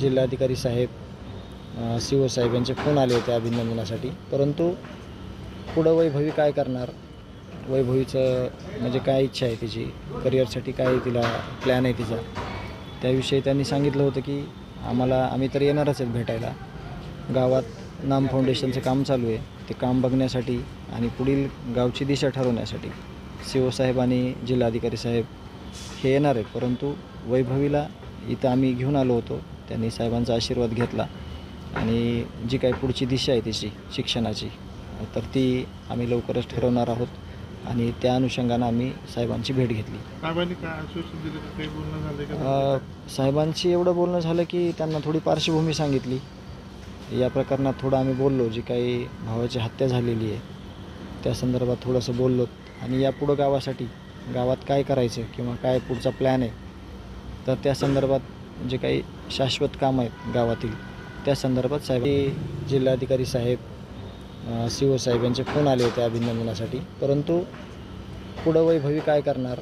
जिल्हाधिकारी साहेब सी ओ साहेब यांचे फोन आले होते अभिनंदनासाठी. परंतु पुढं वैभवी काय करणार? वैभवीचं म्हणजे काय इच्छा आहे तिची? करिअरसाठी काय तिला? प्लॅन आहे तिचा? त्याविषयी त्यांनी सांगितलं होतं की आम्हाला आम्ही तर येणारच आहेत भेटायला. गावात नाम फाउंडेशनचं काम चालू आहे. ते काम बघण्यासाठी आणि पुढील गावची दिशा ठरवण्यासाठी सी ओ साहेब आणि जिल्हाधिकारी साहेब हे येणार आहेत. परंतु वैभवीला इथं आम्ही घेऊन आलो होतो. त्यांनी साहेबांचा आशीर्वाद घेतला. आणि जी काही पुढची दिशा आहे तिची शिक्षणाची तर ती आम्ही लवकरच ठरवणार आहोत. आणि त्या अनुषंगानं आम्ही साहेबांची भेट घेतली. साहेबांशी एवढं बोलणं झालं की त्यांना थोडी पार्श्वभूमी सांगितली. या प्रकरणात थोडं आम्ही बोललो जी काही भावाची हत्या झालेली आहे त्या संदर्भात थोडंसं बोललो. आणि यापुढं गावासाठी गावात काय करायचं किंवा काय पुढचा प्लॅन आहे तर त्या संदर्भात जे काही शाश्वत काम आहेत गावातील त्या संदर्भात साहेब जिल्हाधिकारी साहेब सी ओ साहेब यांचे फोन आले होते अभिनंदनासाठी. परंतु पुढं वैभवी काय करणार?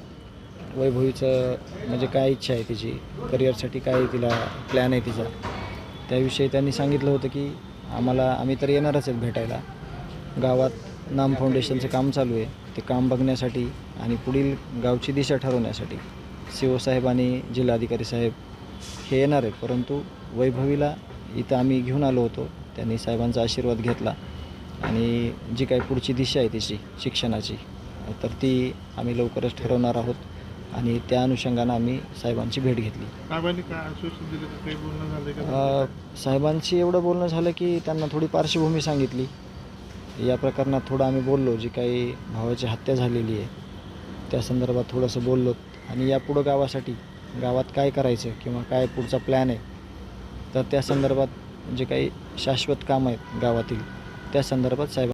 वैभवीचं म्हणजे काय इच्छा आहे तिची? करिअरसाठी काय तिला? प्लॅन आहे तिचा? त्याविषयी त्यांनी सांगितलं होतं की आम्हाला आम्ही तर येणारच आहेत भेटायला. गावात नाम फाउंडेशनचं काम चालू आहे. ते काम बघण्यासाठी आणि पुढील गावची दिशा ठरवण्यासाठी सी ओ साहेब आणि जिल्हाधिकारी साहेब हे येणार आहेत परंतु वैभवीला इथं आम्ही घेऊन आलो होतो. त्यांनी साहेबांचा आशीर्वाद घेतला. आणि जी काही पुढची दिशा आहे तिची शिक्षणाची तर ती आम्ही लवकरच ठरवणार आहोत. आणि त्या अनुषंगानं आम्ही साहेबांची भेट घेतली. साहेबांशी एवढं बोलणं झालं की त्यांना थोडी पार्श्वभूमी सांगितली. या प्रकरणात थोडं आम्ही बोललो. जी काही भावाची हत्या झालेली आहे त्या संदर्भात थोडंसं बोललो. आणि यापुढं गावासाठी गावात काय करायचं आहे किंवा काय पुढचा प्लॅन आहे तर त्या संदर्भात जे काही शाश्वत कामं आहेत गावातील त्या संदर्भात साहेब